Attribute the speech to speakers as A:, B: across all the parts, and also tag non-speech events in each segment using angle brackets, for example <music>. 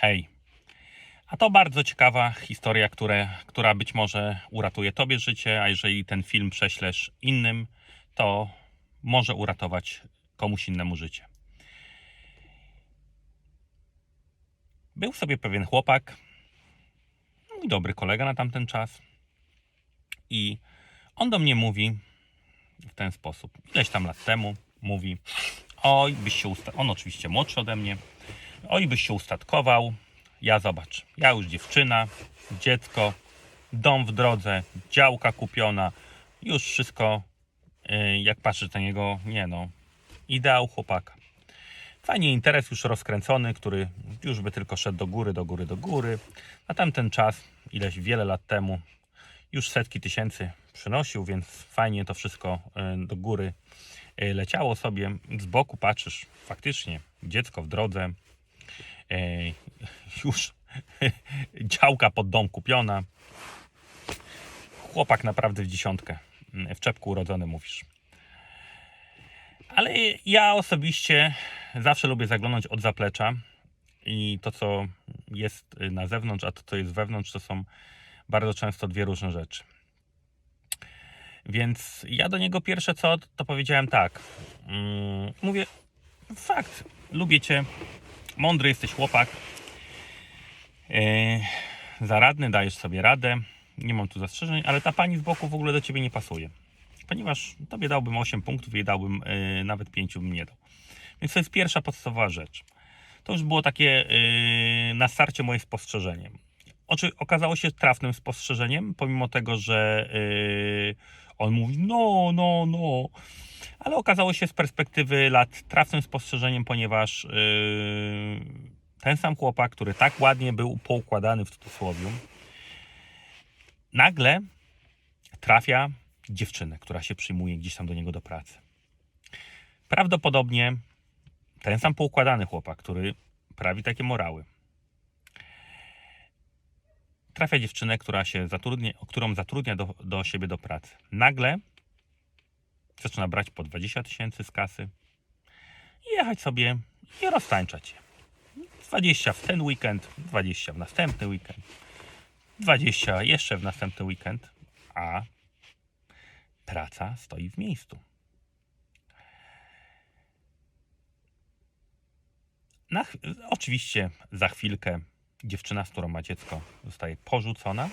A: Hej. A to bardzo ciekawa historia, które, która być może uratuje Tobie życie, a jeżeli ten film prześlesz innym, to może uratować komuś innemu życie. Był sobie pewien chłopak, mój dobry kolega na tamten czas, i on do mnie mówi w ten sposób. Ileś tam lat temu mówi: Oj, byś się On oczywiście młodszy ode mnie. Oj, byś się ustatkował. Ja zobacz, ja już dziewczyna, dziecko, dom w drodze, działka kupiona, już wszystko, yy, jak patrzę na niego, nie no, ideał chłopaka. Fajnie interes już rozkręcony, który już by tylko szedł do góry, do góry, do góry. Na tamten czas, ileś wiele lat temu, już setki tysięcy przynosił, więc fajnie to wszystko y, do góry y, leciało sobie. Z boku patrzysz, faktycznie dziecko w drodze, y, już <laughs> działka pod dom kupiona. Chłopak naprawdę w dziesiątkę, y, w czepku urodzony mówisz. Ale ja osobiście zawsze lubię zaglądać od zaplecza i to, co jest na zewnątrz, a to, co jest wewnątrz, to są bardzo często dwie różne rzeczy. Więc ja do niego pierwsze co, to powiedziałem tak. Mm, mówię, fakt, lubię cię, mądry jesteś chłopak, yy, zaradny, dajesz sobie radę, nie mam tu zastrzeżeń, ale ta pani z boku w ogóle do ciebie nie pasuje. Ponieważ tobie dałbym 8 punktów, jej dałbym yy, nawet 5 bym nie dał. Więc to jest pierwsza podstawowa rzecz. To już było takie yy, na starcie moje spostrzeżenie. Oczy, okazało się trafnym spostrzeżeniem, pomimo tego, że yy, on mówi no, no, no. Ale okazało się z perspektywy lat trafnym spostrzeżeniem, ponieważ yy, ten sam chłopak, który tak ładnie był poukładany w cudzysłowie, nagle trafia dziewczynę, która się przyjmuje gdzieś tam do niego do pracy. Prawdopodobnie ten sam poukładany chłopak, który prawi takie morały, trafia dziewczynę, która się zatrudnia, którą zatrudnia do, do siebie do pracy. Nagle zaczyna brać po 20 tysięcy z kasy jechać sobie i roztańczać się. 20 w ten weekend, 20 w następny weekend, 20 jeszcze w następny weekend, a praca stoi w miejscu. Na, oczywiście za chwilkę dziewczyna, z którą ma dziecko, zostaje porzucona.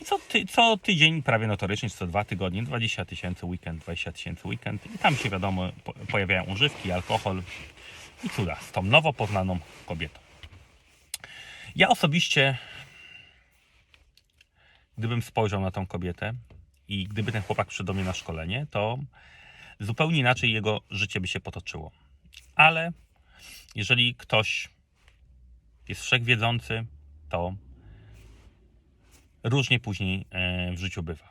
A: I co, ty, co tydzień, prawie notorycznie, co dwa tygodnie, 20 tysięcy weekend, 20 tysięcy weekend. I tam się wiadomo, po, pojawiają używki, alkohol i cuda z tą nowo poznaną kobietą. Ja osobiście, gdybym spojrzał na tą kobietę i gdyby ten chłopak przyszedł do mnie na szkolenie, to zupełnie inaczej jego życie by się potoczyło. Ale jeżeli ktoś jest wszechwiedzący, to różnie później e, w życiu bywa.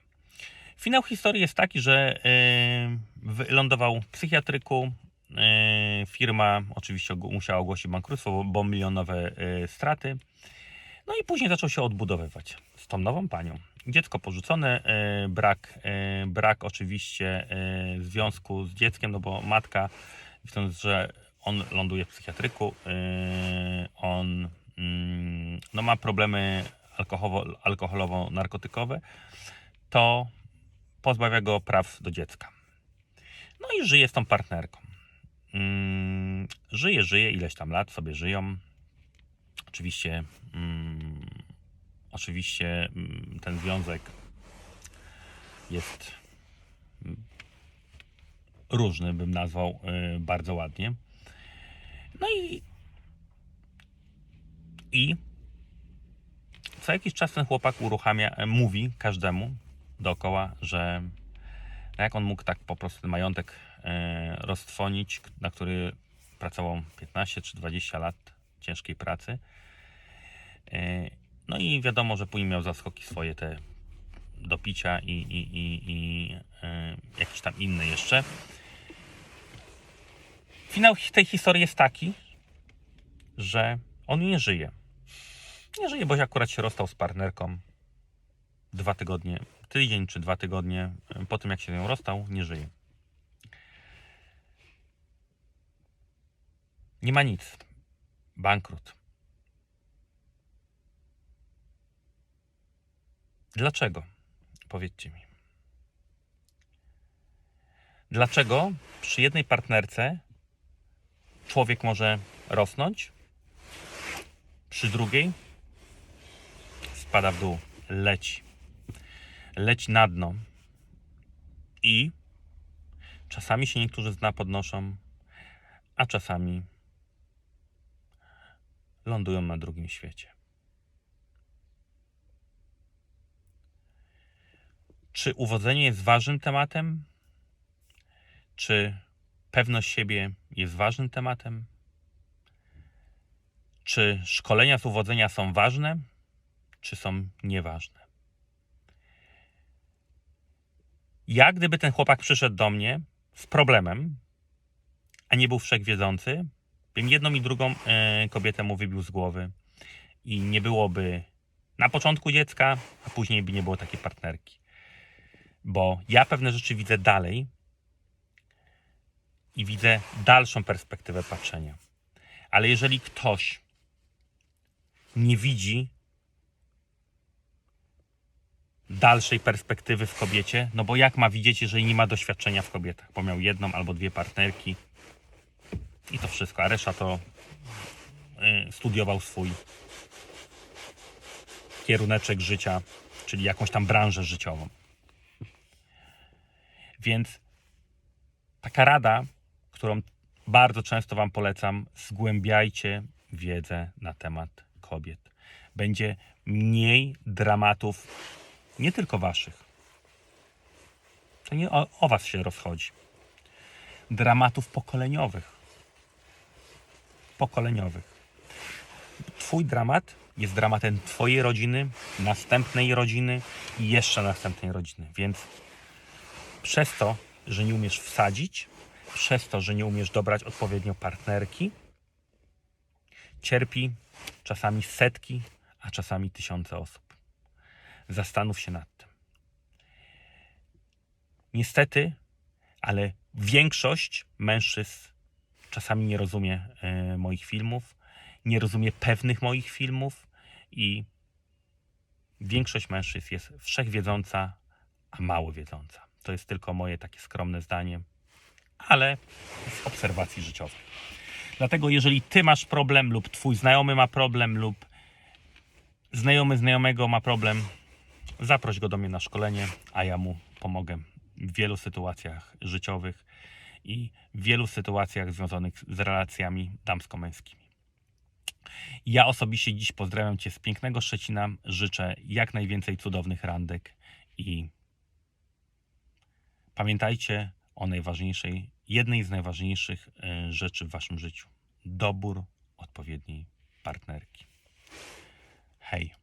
A: Finał historii jest taki, że e, wylądował w psychiatryku. e, Firma oczywiście musiała ogłosić bankructwo, bo- milionowe straty. No i później zaczął się odbudowywać z tą nową panią. Dziecko porzucone, brak, brak oczywiście związku z dzieckiem, no bo matka, widząc, że on ląduje w psychiatryku, e, on mm, no ma problemy alkoholowo- alkoholowo-narkotykowe, to pozbawia go praw do dziecka. No i żyje z tą partnerką. Mm, Żyje, żyje, ileś tam lat sobie żyją. Oczywiście, mm, oczywiście ten związek jest różny, bym nazwał y, bardzo ładnie. No i i co jakiś czas ten chłopak uruchamia, e, mówi każdemu dookoła, że jak on mógł tak po prostu ten majątek e, roztrwonić, k- na który pracował 15 czy 20 lat ciężkiej pracy. E, no i wiadomo, że później miał zaskoki swoje te do picia i, i, i, i jakieś tam inne jeszcze. Finał tej historii jest taki, że on nie żyje. Nie żyje, bo akurat się rozstał z partnerką dwa tygodnie, tydzień czy dwa tygodnie e, po tym, jak się ją rozstał, nie żyje. Nie ma nic. Bankrut. Dlaczego? Powiedzcie mi. Dlaczego przy jednej partnerce człowiek może rosnąć, przy drugiej spada w dół, leci. Leci na dno. I czasami się niektórzy z dna podnoszą, a czasami lądują na drugim świecie. Czy uwodzenie jest ważnym tematem? Czy pewność siebie jest ważnym tematem? Czy szkolenia z uwodzenia są ważne, czy są nieważne? Ja, gdyby ten chłopak przyszedł do mnie z problemem, a nie był wszechwiedzący, bym jedną i drugą e, kobietę mu wybił z głowy i nie byłoby na początku dziecka, a później by nie było takiej partnerki. Bo ja pewne rzeczy widzę dalej i widzę dalszą perspektywę patrzenia. Ale jeżeli ktoś nie widzi dalszej perspektywy w kobiecie, no bo jak ma widzieć, jeżeli nie ma doświadczenia w kobietach, bo miał jedną albo dwie partnerki i to wszystko, a reszta to y, studiował swój kieruneczek życia, czyli jakąś tam branżę życiową. Więc taka rada, którą bardzo często Wam polecam, zgłębiajcie wiedzę na temat kobiet. Będzie mniej dramatów, nie tylko Waszych. To nie o, o Was się rozchodzi. Dramatów pokoleniowych. Pokoleniowych. Twój dramat jest dramatem Twojej rodziny, następnej rodziny i jeszcze następnej rodziny. Więc przez to, że nie umiesz wsadzić, przez to, że nie umiesz dobrać odpowiednio partnerki, cierpi czasami setki, a czasami tysiące osób. Zastanów się nad tym. Niestety, ale większość mężczyzn czasami nie rozumie e, moich filmów, nie rozumie pewnych moich filmów i większość mężczyzn jest wszechwiedząca, a mało wiedząca. To jest tylko moje takie skromne zdanie, ale z obserwacji życiowej. Dlatego, jeżeli ty masz problem, lub twój znajomy ma problem, lub znajomy znajomego ma problem, zaproś go do mnie na szkolenie, a ja mu pomogę w wielu sytuacjach życiowych i w wielu sytuacjach związanych z relacjami damsko-męskimi. Ja osobiście dziś pozdrawiam Cię z pięknego Szczecina. Życzę jak najwięcej cudownych randek i pamiętajcie o najważniejszej, jednej z najważniejszych e, rzeczy w Waszym życiu. Dobór odpowiedniej partnerki. Hej.